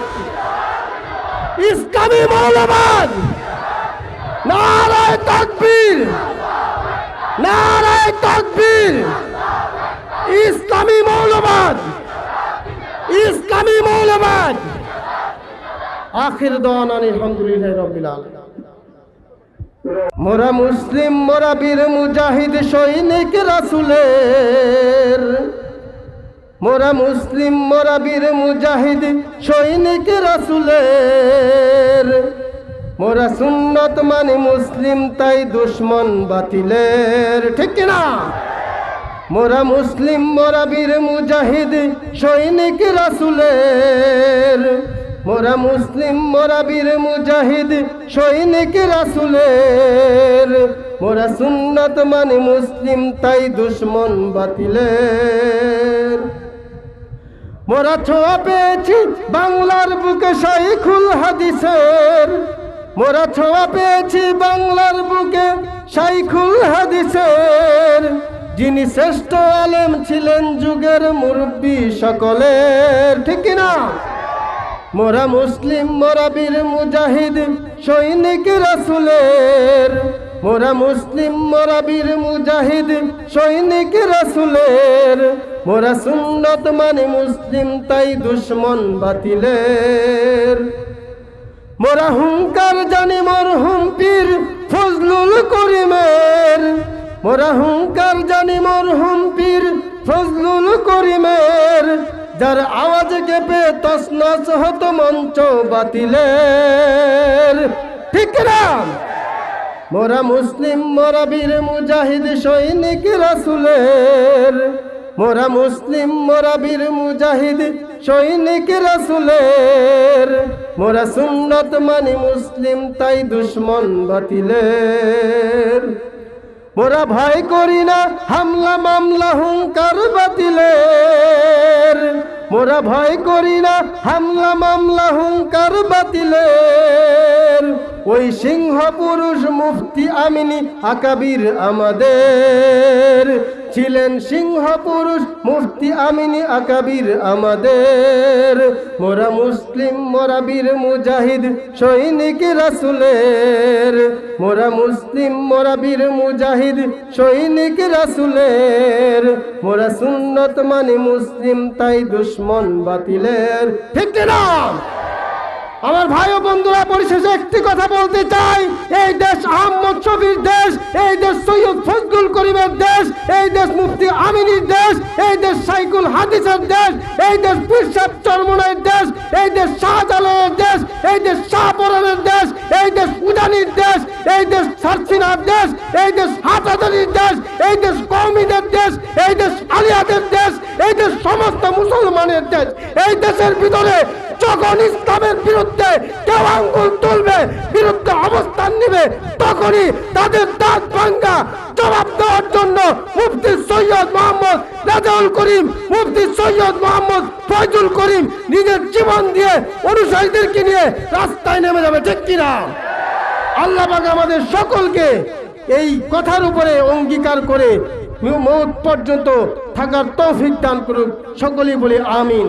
জিন্দাবাদ ইসলামী মৌলবাদ। নারায় তকবীর। নারায় তকবীর। ইসলামী মৌলবাদ। ইসলামী মৌলবাদ। আখির দোয়ান আলহামদুলিল্লাহ মোরা মুসলিম, মোরা বীর মুজাহিদ, সৈনিক, রাসুলের মোরা মুসলিম, মোরা বীর মুজাহিদ, সৈনিক রাসুলের। মোরা সুন্নত মানে মুসলিম, তাই দুশ্মন বাতিলের। ঠিক কিনা? মোরা মুসলিম, মোরা বীর মুজাহিদ, সৈনিক রাসুলের। মোরা মুসলিম, মোরা বীর মুজাহিদ, সৈনিক রাসুলের। মোরা সুন্নত মানে মুসলিম, তাই দুশ্মন বাতিলের। মোরা ছোঁয়া পেয়েছি বাংলার বুকে শাইখুল হাদিসের। মোরা ছোঁয়া পেয়েছি বাংলার বুকে শাইখুল হাদিসের। যিনি শ্রেষ্ঠ আলেম ছিলেন যুগের মুরব্বী সকলের, ঠিক কিনা মোরা মুসলিম, মোরা বীর মুজাহিদ, সৈনিক রাসুলের। মোরা মুসলিম, মোরা বীর মুজাহিদ, সৈনিক রাসুলের। মোরা সুন্নত মানে মুসলিম, তাই দুশ্মন বাতিলের। মোরা হুঙ্কার জানি মোর হুম্পির ফজলুল করিমের। মোরা হুঙ্কার জানি মোর হুম্পির ফজলুল করিমের। যার আওয়াজ কেঁপে তসনস হতো মঞ্চ বাতিলের। ঠিক না মোরা মুসলিম, মোরা বীর মুজাহিদ, সৈনিক, রাসুলের। মোরা মুসলিম, মোরা বীর মুজাহিদ, সৈনিক, রাসুলের। মোরা সুন্নত মানি মুসলিম, তাই দুশ্মন বাতিলের। মোরা ভয় করি না, হামলা মামলা, হুঙ্কার বাতিলের। মোরা ভয় করি না, হামলা মামলা, হুঙ্কার বাতিলের। ওই সিংহ পুরুষ মুফতি আমিনী আকাবির আমাদের। ছিলেন সিংহ পুরুষ মুফতি আমিনী আকাবির আমাদের। মোরা মুসলিম, মোরা বীর মুজাহিদ, সৈনিক রাসুলের। মোরা মুসলিম, মোরা বীর মুজাহিদ, সৈনিক রাসুলের। মোরা সুন্নত মানে মুসলিম, তাই দুশ্মন বাতিলের। ঠিক আমার ভাই ও বন্ধুরা, পরিশেষে একটি কথা বলতে চাই। এই দেশ আহমদ করিমের দেশ এই দেশ মুফতি আমিনীর দেশ এই দেশ সাইকুল হাদিসের দেশ এই দেশ পিরসাব চরমনের দেশ এই দেশ শাহজালালের দেশ এই দেশ শাহপরানের দেশ এই দেশ উদানির দেশ এই দেশ সারসিনার দেশ এই দেশ হাটাদারির দেশ এই দেশ কৌমিদের দেশ এই দেশ আলিয়াদের দেশ এই দেশ সমস্ত মুসলমানের দেশ এই দেশের ভিতরে যখন ইসলামের বিরুদ্ধে কেউ আঙ্গুল তুলবে, বিরুদ্ধে অবস্থান নেবে, তখনই তাদের দাঁত ভাঙ্গা জবাব দেওয়ার জন্য মুফতি সৈয়দ মোহাম্মদ রাজাউল করিম, মুফতি সৈয়দ মোহাম্মদ ফয়জুল করিম নিজের জীবন দিয়ে অনুসারীদেরকে নিয়ে রাস্তায় নেমে যাবে, ঠিক কিনা? আল্লাহ আমাদের সকলকে এই কথার উপরে অঙ্গীকার করে মৌত পর্যন্ত থাকার তৌফিক দান করুক। সকলেই বলে আমিন।